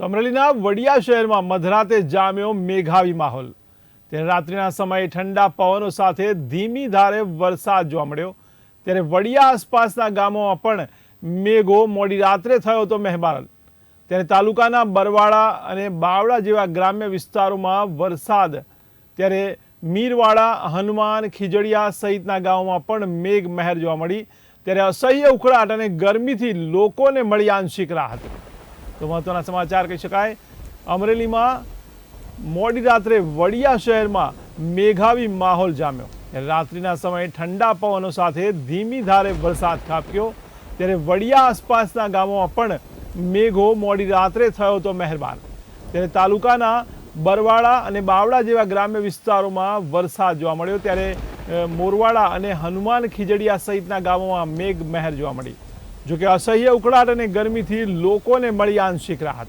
તો અમરેલીના વડિયા શહેરમાં મધરાતે જામ્યો મેઘાવી માહોલ. ત્યારે રાત્રિના સમયે ઠંડા પવનો સાથે ધીમી ધારે વરસાદ જોવા મળ્યો. ત્યારે વડિયા આસપાસના ગામોમાં પણ મેઘો મોડી રાત્રે થયો હતો મહેમાન. ત્યારે તાલુકાના બરવાડા અને બાવળા જેવા ગ્રામ્ય વિસ્તારોમાં વરસાદ. ત્યારે મીરવાડા, હનુમાન, ખીજડીયા સહિતના ગામોમાં પણ મેઘ મહેર જોવા મળી. ત્યારે અસહ્ય ઉકળાટ અને ગરમીથી લોકોને મળી આંશિક રાહત. તો મહત્વના સમાચાર કહી શકાય. અમરેલીમાં મોડી રાત્રે વડિયા શહેરમાં મેઘાવી માહોલ જામ્યો. રાત્રિના સમયે ઠંડા પવનો સાથે ધીમી ધારે વરસાદ ખાબક્યો. ત્યારે વડિયા આસપાસના ગામોમાં પણ મેઘો મોડી રાત્રે થયો હતો મહેરબાન. ત્યારે તાલુકાના બરવાડા અને બાવળા જેવા ગ્રામ્ય વિસ્તારોમાં વરસાદ જોવા મળ્યો. ત્યારે મોરવાડા અને હનુમાન ખીજડીયા સહિતના ગામોમાં મેઘ મહેર જોવા મળી. જોકે અસહ્ય ઉકળાટ અને ગરમીથી લોકોને મળી આંશિક રાહત.